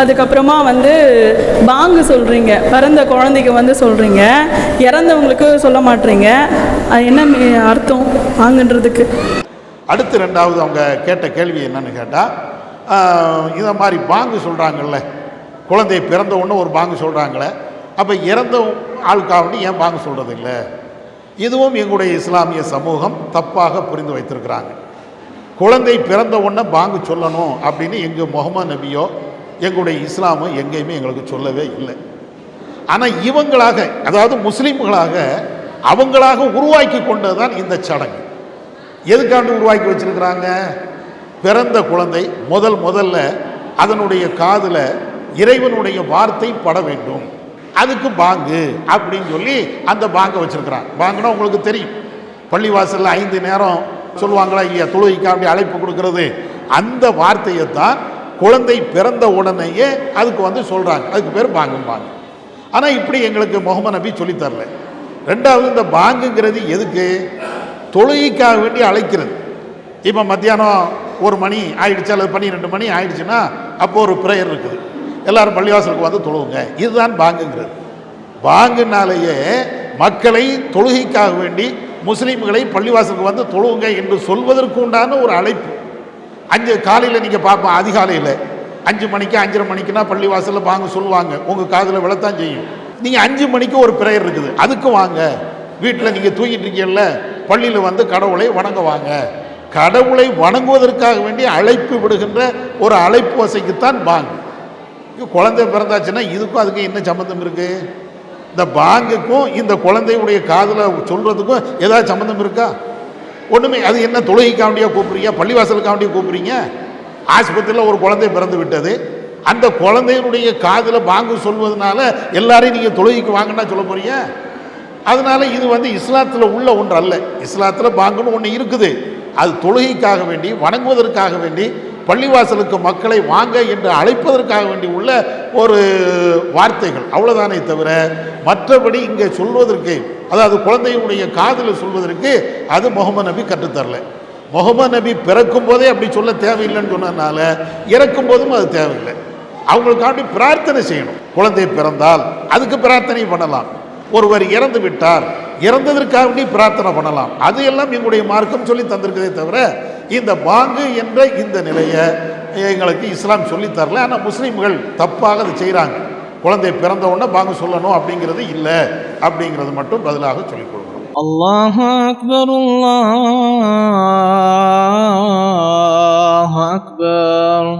அதுக்கப்புறமா வந்து பாங்கு சொல்கிறீங்க பிறந்த குழந்தைக்கு வந்து சொல்கிறீங்க இறந்தவங்களுக்கு சொல்ல மாட்டீங்க. அது என்ன அர்த்தம் பாங்குன்றதுக்கு? அடுத்து ரெண்டாவது அவங்க கேட்ட கேள்வி என்னன்னு கேட்டால் இதை மாதிரி பாங்கு சொல்கிறாங்கல்ல குழந்தை பிறந்த உடனே ஒரு பாங்கு சொல்கிறாங்களே அப்போ இறந்த ஆளுக்காக ஏன் பாங்கு சொல்கிறது இல்லை இதுவும் எங்களுடைய இஸ்லாமிய சமூகம் தப்பாக புரிந்து வைத்திருக்கிறாங்க. குழந்தை பிறந்த உடனே பாங்கு சொல்லணும் அப்படின்னு எங்கள் முகமது நபியோ எங்களுடைய இஸ்லாமும் எங்கேயுமே எங்களுக்கு சொல்லவே இல்லை. ஆனால் இவங்களாக அதாவது முஸ்லீம்களாக அவங்களாக உருவாக்கி கொண்டது தான் இந்த சடங்கு. எதுக்காண்டி உருவாக்கி வச்சிருக்கிறாங்க? பிறந்த குழந்தை முதல் முதல்ல அதனுடைய காதில் இறைவனுடைய வார்த்தை பட வேண்டும். அதுக்கு பாங்கு அப்படின்னு சொல்லி அந்த பாங்கை வச்சுருக்கிறாங்க. பாங்குனா உங்களுக்கு தெரியும். பள்ளிவாசலில் ஐந்து நேரம் சொல்லுவாங்களா இல்லையா? தொழுகைக்கு அப்படி அழைப்பு கொடுக்கறது. அந்த வார்த்தையை தான் குழந்தை பிறந்த உடனேயே அதுக்கு வந்து சொல்கிறாங்க அதுக்கு பேர் பாங்கும்பாங்க ஆனால் இப்படி எங்களுக்கு முகமது நபி சொல்லித்தரல ரெண்டாவது இந்த பாங்குங்கிறது எதுக்கு? தொழுகைக்காக வேண்டி அழைக்கிறது. இப்போ மத்தியானம் ஒரு மணி ஆயிடுச்சு அல்லது பன்னிரெண்டு மணி ஆயிடுச்சுன்னா அப்போ ஒரு ப்ரேயர் இருக்குது. எல்லாரும் பள்ளிவாசலுக்கு வந்து தொழுவுங்க. இதுதான் பாங்குங்கிறது. பாங்குனாலேயே மக்களை தொழுகைக்காக வேண்டி முஸ்லீம்களை பள்ளிவாசலுக்கு வந்து தொழுவுங்க என்று சொல்வதற்கு உண்டான ஒரு அழைப்பு. அஞ்சு காலையில் நீங்கள் பார்ப்போம் அதிகாலையில். அஞ்சு மணிக்கு அஞ்சரை மணிக்குனா பள்ளிவாசலில் வாங்க சொல்லுவாங்க. உங்கள் காதில் விழத்தான் செய்யும். நீங்கள் அஞ்சு மணிக்கு ஒரு பிரேயர் இருக்குது. அதுக்கு வாங்க. வீட்டில் நீங்கள் தூங்கிட்டு இருக்கீங்கல்ல பள்ளியில் வந்து கடவுளை வணங்க வாங்க. கடவுளை வணங்குவதற்காக வேண்டி அழைப்பு விடுகின்ற ஒரு அழைப்பு வசைக்குத்தான் பாங் குழந்தை பிறந்தாச்சுன்னா இதுக்கும் அதுக்கும் என்ன சம்மந்தம் இருக்குது இந்த பாங்குக்கும் இந்த குழந்தையுடைய காதில் சொல்கிறதுக்கும் ஏதாவது சம்மந்தம் இருக்கா? ஒன்றுமே அது என்ன தொழுகைக்காண்டியாக கூப்பிட்றீங்க பள்ளிவாசலுக்காண்டியாக கூப்பிட்றீங்க? ஆஸ்பத்திரியில் ஒரு குழந்தை பிறந்து விட்டது. அந்த குழந்தையினுடைய காதில் பாங்கு சொல்வதனால எல்லாரையும் நீங்கள் தொழுகைக்கு வாங்கன்னா சொல்ல போறீங்க. அதனால் இது வந்து இஸ்லாத்தில் உள்ள ஒன்று அல்ல இஸ்லாத்தில் பாங்குன்னு ஒன்று இருக்குது. அது தொழுகைக்காக வேண்டி வணங்குவதற்காக வேண்டி பள்ளிவாசலுக்கு மக்களை வாங்க என்று அழைப்பதற்காக வேண்டி உள்ள ஒரு வார்த்தைகள். அவ்வளோதானே தவிர மற்றபடி இங்கே சொல்வதற்கு அதாவது குழந்தையுடைய காதில் சொல்வதற்கு அது முகமது நபி கற்றுத்தரல. முகமது நபி பிறக்கும் போதே அப்படி சொல்ல தேவையில்லைன்னு சொன்னதுனால இறக்கும் போதும் அது தேவையில்லை. அவங்களுக்காண்டி பிரார்த்தனை செய்யணும். குழந்தை பிறந்தால் அதுக்கு பிரார்த்தனை பண்ணலாம். ஒருவர் இறந்து விட்டார் இறந்ததற்காக வேண்டி பிரார்த்தனை பண்ணலாம். அது எல்லாம் எங்களுடைய மார்க்கம் சொல்லி தந்திருக்கதே தவிர இந்த பாங்கு என்ற இந்த நிலையை எங்களுக்கு இஸ்லாம் சொல்லித்தரல ஆனால் முஸ்லீம்கள் தப்பாக அதை செய்கிறாங்க. குழந்தை பிறந்த உடனே பாங்கு சொல்லணும் அப்படிங்கிறது இல்லை அப்படிங்கிறது மட்டும் பதிலாக சொல்லிக் கொடுக்கணும். அல்லாஹ் அக்பர் அல்லாஹ் அக்பர்.